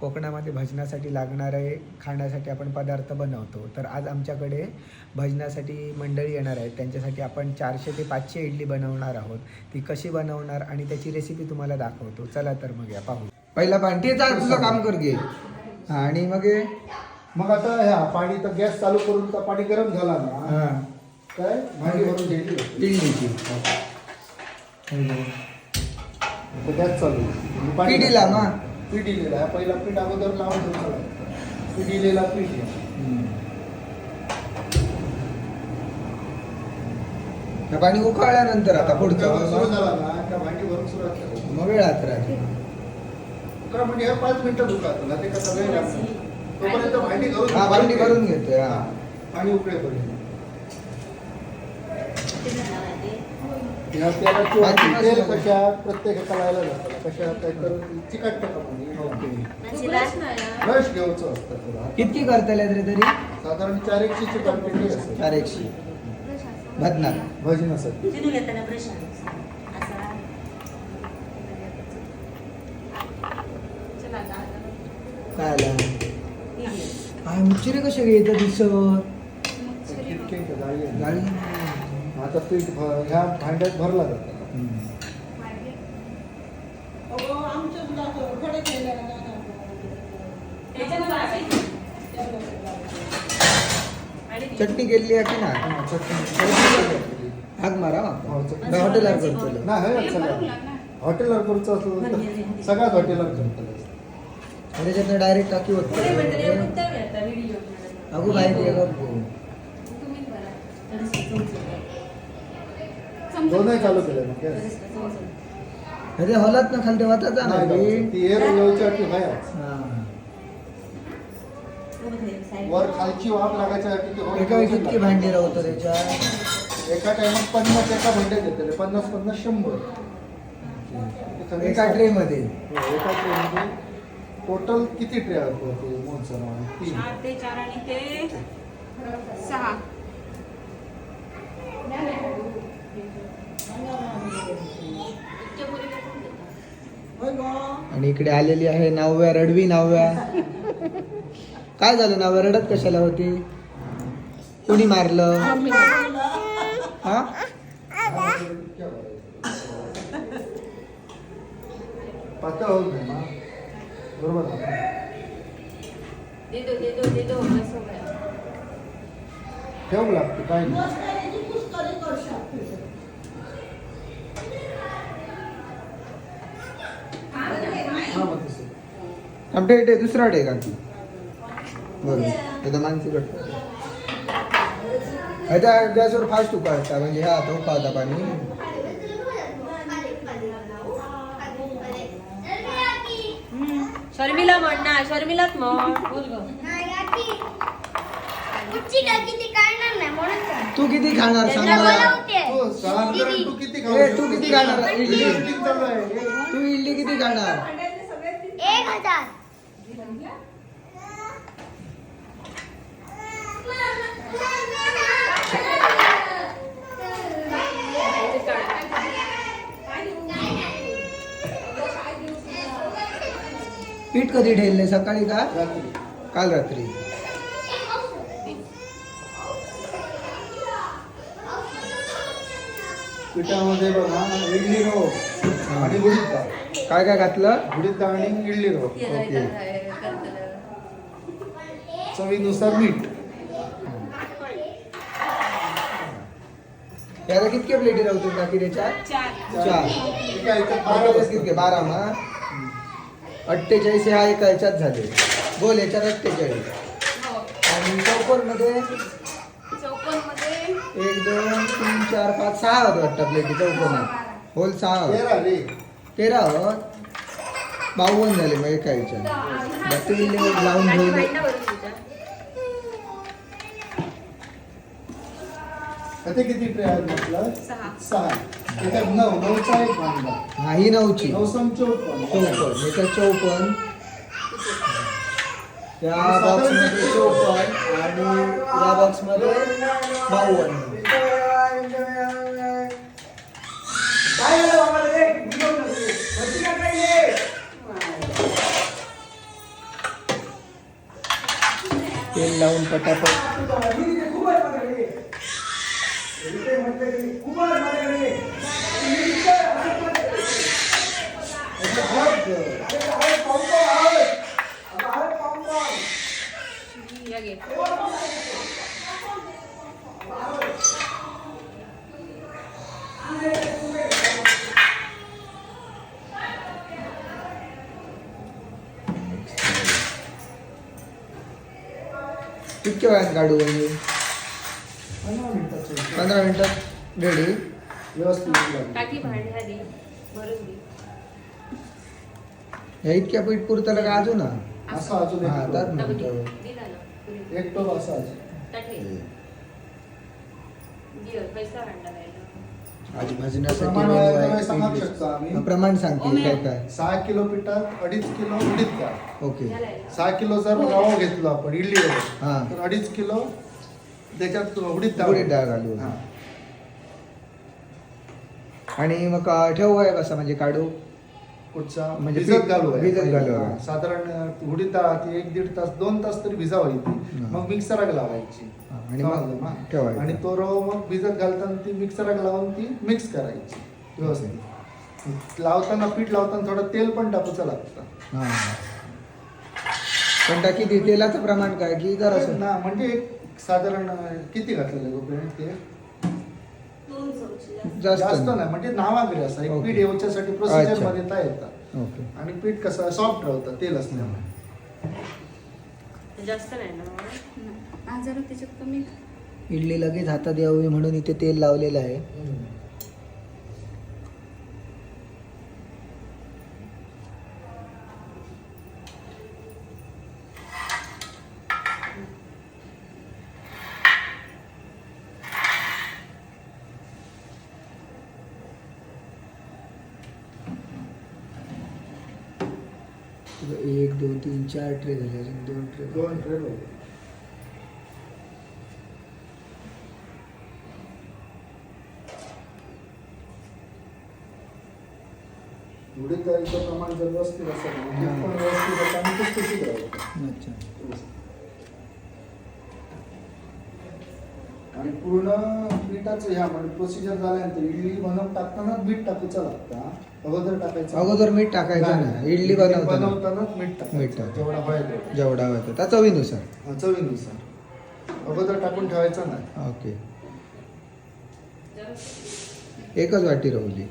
कोकणामध्ये भजनासाठी लागणारे खाण्यासाठी आपण पदार्थ बनवतो. तर आज आमच्याकडे भजनासाठी मंडळी येणार आहेत. त्यांच्यासाठी आपण चारशे ते पाचशे इडली बनवणार आहोत. ती कशी बनवणार आणि त्याची रेसिपी तुम्हाला दाखवतो. चला तर मग या पाहू. पहिला चाल तुझं काम कर घे. हा, आणि मग हे, मग आता ह्या पाणी तर गॅस चालू करून तर पाणी गरम झाला ना. हा, काय? भांडी भरून घ्यायची. इडलीची आता गॅस चालू. पाणी पिढीला मग. पीठ दिलेला आहे. पहिला पीठ अगोदर लावून ठेवलं पीठ दिलेला पीठ आहे. हे पाणी उकळल्यानंतर आता उकळा सुरू पुढचं झाला ना का भांडी भरून सुरुवात करायची मग वेळात राहते उकळा म्हणजे हे पाच मिनिटं दुखात ना ते कसं वेळ लागतो. तोपर्यंत भांडी घरून हा भांडी भरून घेतोय हा. पाणी उकळेपर्यंत. तेल मस्त कशा प्रत्येक एका लायला जातात कशा काय करून चिकट पाणी ब्रश घ्यायचं असतं थोडं. कितकी करतले रे तरी? साधारण चार एकशेची क्वांटिटी असते. चार एकशे. भजनार भजनासाठी. काय आलं? काय मुच्चिरे कसे घ्यायचं दिसत किटकिट. गाडी? आता पीठ ह्या भांड्यात भरला जातो चटणी केली आहे की ना हा, चटणी. हाक मारा. हो, हॉटेलवर करतो. नाही हे सगळं. हॉटेलवर करूचं असलं सगळ्यात हॉटेलवर करतो. त्याच्यातनं डायरेक्ट टाकी होत. अगो बाहेर. दोनही चालू केले गॅस अरे हॉलात ना खाली वाचायचा नाही ना लावायचं. ती एअर बाहेर. हा. वर खालची वाफ लागायच्यासाठी ते एका वेळी किती लागतं. भांडी राहतो त्याच्या एका टायमात पन्नास एका भांड्यात घेतले पन्नास पन्नास शंभर. एका ट्रे मध्ये हो, एका ट्रे मध्ये टोटल किती ट्रे होते ते मोजचं नाव आहे? तीन. चार ते चार आणि ते सहा. आणि इकडे आलेली आहे नवव्या रडवी नवव्या. काय झालं नवव्या? रडत कशाला होती? कोणी मारलं? हा? बरोबर हो ठेवू लागते काय नाही हा, मग तसं. आमच्या इथे दुसरा डे का की बरोबर आता माणसी ह्याच्या गॅसवर फास्ट उकाळता म्हणजे हा तो उकाळता पाणी. शर्मिला म्हण ना शर्मिलाच म्हण. बोल ग. तू किती खाणार सांग मला हो, तू किती खाऊ ए, तू किती खाणार? इडली? आहे. तू इडली किती खाणार? एक हजार. पीठ कधी ठेवले सकाळी का? रात्री. काल रात्री. पिठामध्ये बघा इडली रव आणि उडीद डाळ. काय काय घातलं? उडीद डाळ आणि इडली रव ओके. चवीनुसार मीठ याला कितके प्लेटी राहतो बाकी त्याच्यात चार. कितके? बारा ना अठ्ठेचाळीस ह्या एका ह्याच्यात झाले. बोल याच्यात अठ्ठेचाळीस. हो आणि चौकोनमध्ये एक दोन तीन चार पाच सहा होत वाटतं प्लेटी चौकोनात. होल सहा होत. तेरा होत? बावन्न झाले मग एका ह्याच्यात बाकी लावून ठेवले. आता किती ट्रे आहेत म्हटलं? सहा. सहा. त्याच्यात नऊ नऊचा एक भांडा हा ही नऊची. नऊ सम चौपन्न. चौपन याच्यात चौपन त्या बॉक्समध्ये चौपन आणि या बॉक्समध्ये बावन्न. तेल लावून पटापट या घे कितक्या वेळात काढू म्हणजे पंधरा मिनिटाचं आहे. पंधरा मिनिटात रेडी व्यवस्थित. टाकी भांडी आधी भरून दे ह्या इतक्या पीठ पुरतं का अजून ना असं अजून हा, एक त्यात टोप. म्हणतो. दे. दिला ना पुरी. एक टोप असं अजून पैसा आज भाजण्यासाठी प्रमाण आहे सांगू इडली. शकतो आम्ही. हा, प्रमाण सांगते काय काय सहा किलो पिठात अडीच किलो उडीद डाळ ओके झाला. सहा किलो जर रवा घेतलो आपण इडली रवा हा. तर अडीच किलो त्याच्यात उडीद डाळ उडीद डाळ घालू. हा. आणि मग अं, ठेवू आहे कसं म्हणजे काढू कुठचा म्हणजे भिजत पीठ- घालू आहे. भिजत घालू आहे. हा, साधारण डाळ ती एक दीड तास दोन तास तरी भिजावायची ती. हा. मग मिक्सराक लावायची हा, आणि मग समजलं ना? ठेवायचं. आणि तो रवा मग भिजत घालताना ती मिक्सराक लावून ती मिक्स करायची व्यवस्थित लावताना पीठ लावताना थोडं तेल पण टाकूचं लागतं हा पण टाकी ते तेलाचं प्रमाण काय की जर असं ना म्हणजे एक साधारण किती घातलेलं गोपीने ते जास्त नाही. म्हणजे असं एक. पीठ येऊच्यासाठी प्रोसिजर. मध्ये येतात ओके. आणि पीठ कसं सॉफ्ट राहतं तेल असल्यामुळे. जास्त नाही ना आज जरा त्याच्यात कमी. इडली लगेच हातात यावी म्हणून इथे तेल लावलेलं आहे. एक दोन तीन चार ट्रे झाले अजून. दोन ट्रे दोन होते उडीद डाळीचं प्रमाण जर व्यवस्थित असेल पण व्यवस्थित होतं आणि खुसखुशीत राहतं. अच्छा. आणि पूर्ण पिठाचं ह्या म्हणजे प्रोसिजर झाल्यानंतर इडली बनवून टाकताना मीठ टाकायचं लागतं. अगोदर टाकायचं. अगोदर मीठ टाकायचं ना इडली बनवताना. बनवतानाच मीठ मीठ टाकायचं. टाकायचं. जेवढा पाहिजे. जेवढा होता त्या चवीनुसार हा, चवीनुसार अगोदर टाकून ठेवायचं नाही. ओके. एकच वाटी राहुली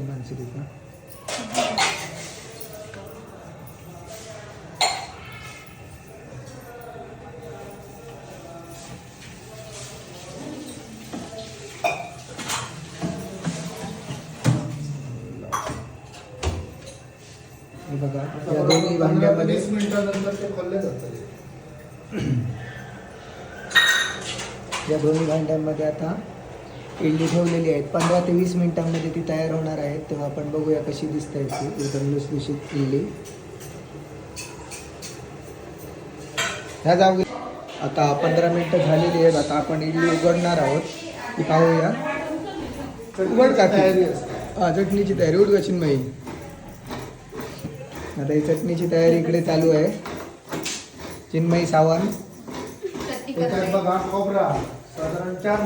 माणसं तिथं हे बघा या दोन्ही भांड्यामध्ये वीस मिनिटानंतर ते खोलले जातात या दोन्ही भांड्यांमध्ये आता इडली ठेवलेली आहेत. पंधरा ते वीस मिनिटांमध्ये ती तयार होणार आहे. तेव्हा आपण बघूया कशी दिसते ती. एकदम लुसलुशीत इडली ह्या जाऊ आता पंधरा मिनिटं झालेली आहेत. आता आपण इडली उघडणार आहोत. ती पाहूया. उघड का? तयारी हा चटणीची तयारी. उठ गचिन बाई आता ही चटणीची तयारी इकडे चालू आहे. चिन्मयी सावंत. बघा खोबरा. साधारण चार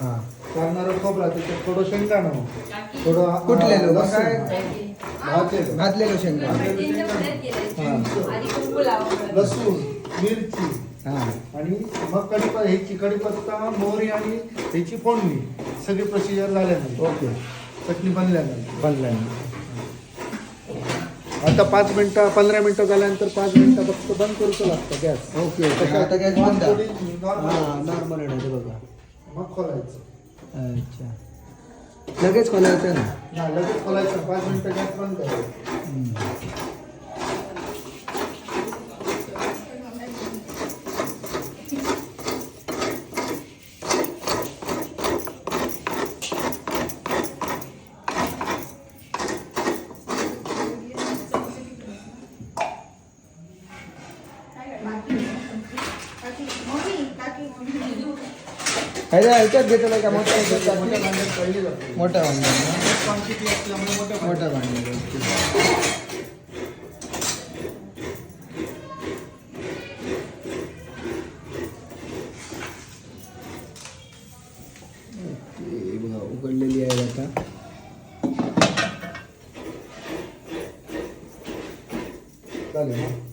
हां. नारळ खोबरा त्याच्यात थोडं शेंगदाणं थोडं कुठलेलं? लसूण. काय? भाजलेलं. लावा लसूण मिरची. हां. आणि मग कढीपत्ता ह्याची कढीपत्ता मोहरी आणि ह्याची फोडणी. सगळी प्रोसिजर झाल्यानंतर. ओके. चटणी बनल्यानंतर. बनलं आता पाच मिनिटं पंधरा मिनिटं झाल्यानंतर पाच मिनिटं फक्त बंद करूचं लागतं गॅस. ओके. आता गॅस बंद. नॉर्मल हां नॉर्मल आहे ते बघा. मग खोलायचं. अच्छा. लगेच खोलायचं ना? लगेच खोलायचं. पाच मिनिटं गॅस बंद करायचं ह्याच्या ह्याच्यात घेतलं का? मोठ्या मोठ्या भांड्यात मोठ्या भांड्यात उघडलेली आहे आता. चालेल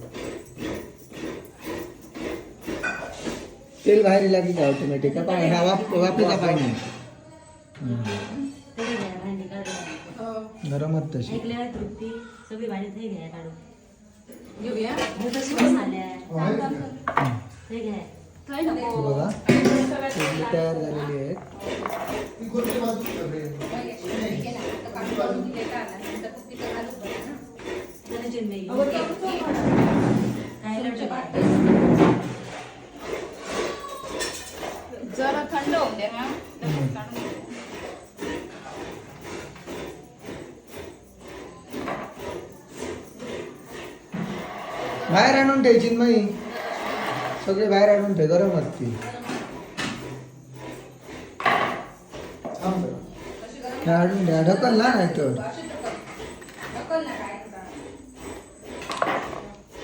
तेल बाहेर लागली का ऑटोमॅटिक का पाणी? हा वाफ वाफेचा पाणी. गरमच तशी. सगळी घ्या काढून घेऊया हे हो, घ्या हे बघा. तयार झालेली आहेत काय लढतं काय? जरा थंड होऊ द्या मॅम बाहेर आणून ठेवची मग. सगळे बाहेर आणून ठेव गरम असते आणून ठेवा ढकल ना नाही तर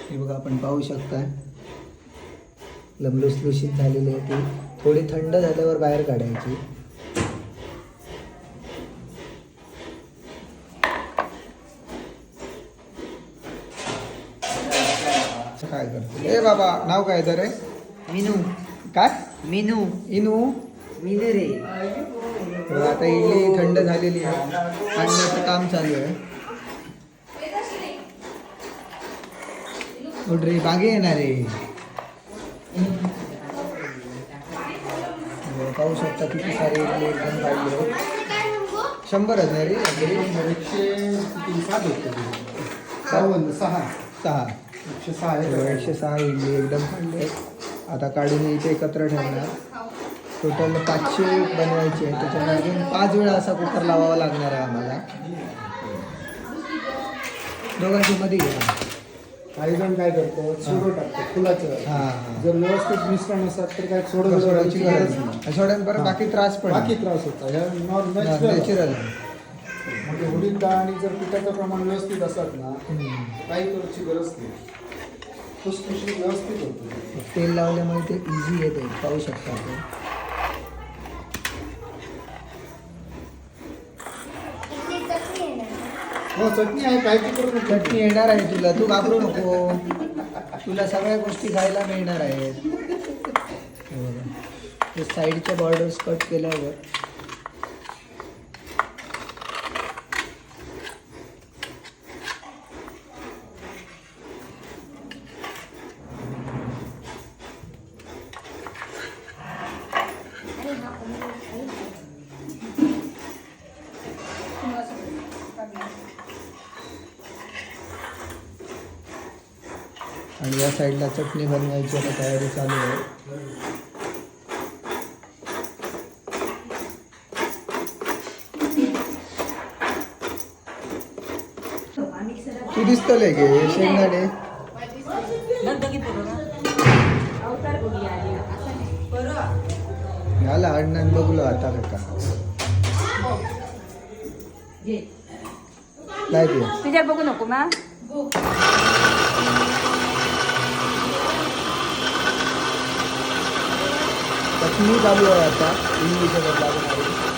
हे बघा आपण पाहू शकता लमलुसलुशीत झालेली आहे ती. थोडी थंड झाल्यावर बाहेर काढायची. काय करतो? ए बाबा नाव काय तर रे मिनू. काय? मिनू. इनू? मिनू रे. तर आता इडली थंड झालेली आहे. आणण्याचं काम चालू आहे. रे मागे येणार आहे. पाहू शकता किती सारे एकदम काढले शंभरच नाही रे एकशे? सात होते. सहा. सहा. एकशे सहा एकशे सहा इडली एकदम काढले आता काढून इथे एकत्र ठेवणार. टोटल पाचशे बनवायचे आहे त्याच्यामुळे अजून पाच वेळा असा कुकर लावावा लागणार आहे आम्हाला. दोघांची मध्ये घ्या. काही जण काय करतात सोडो टाकतात फुलाचं. हा. जर व्यवस्थित मिश्रण असतात तर काय सोडो सोडायची गरज नाही. सोड्यान बाकी त्रास पण बाकी त्रास होता. ह्या नॉर्मल नॅचरल म्हणजे उडीद डाळ आणि जर पिठाचं प्रमाण व्यवस्थित असत ना काही करूची गरज नाही. खुसखुशीत व्यवस्थित होतं. तेल लावल्यामुळे ते इझी येते. पाहू शकता आपण इडली चटणी आहे ना हो चटणी आहे काय करू नको चटणी येणार आहे तुला तू घाबरू नको. तुला सगळ्या गोष्टी खायला मिळणार आहेत. हे बघा. साईडच्या बॉर्डर्स कट केल्यावर. आणि या साईडला चटणी बनवायची आता तयारी चालू आहे. तू दिसतले गे शेंगदाणे? दगदगी पोरं झाला अण्णान बघलो आता का? घे काय तुझ्या बघू नको मा चटणी चालू आहे आता इंग्लिश लागणार आहे.